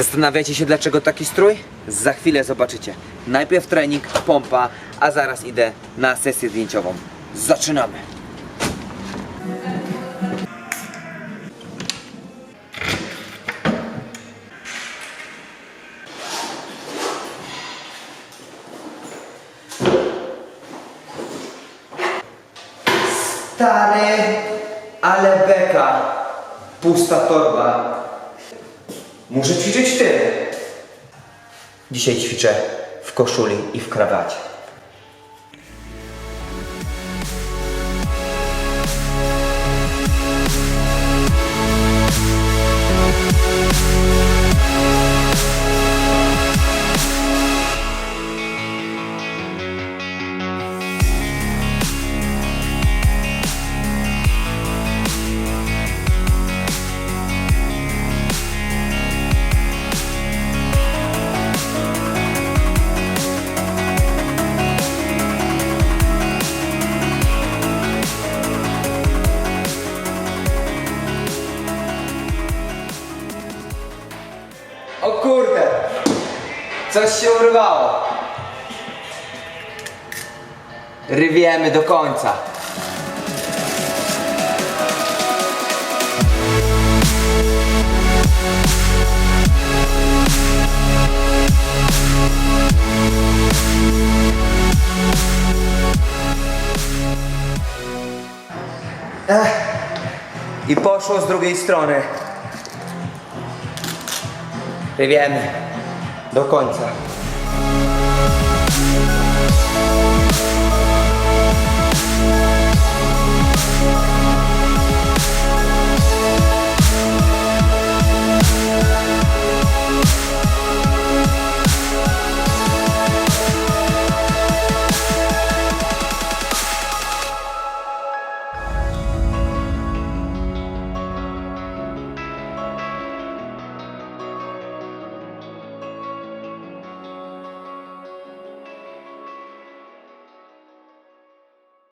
Zastanawiacie się dlaczego taki strój? Za chwilę zobaczycie. Najpierw trening, pompa, a zaraz idę na sesję zdjęciową. Zaczynamy! Stary, ale beka. Pusta torba. Muszę ćwiczyć tył. Dzisiaj ćwiczę w koszuli i w krawacie. O kurde! Coś się urwało. Rywiemy do końca. Ech. I poszło z drugiej strony. Rywiemy do końca.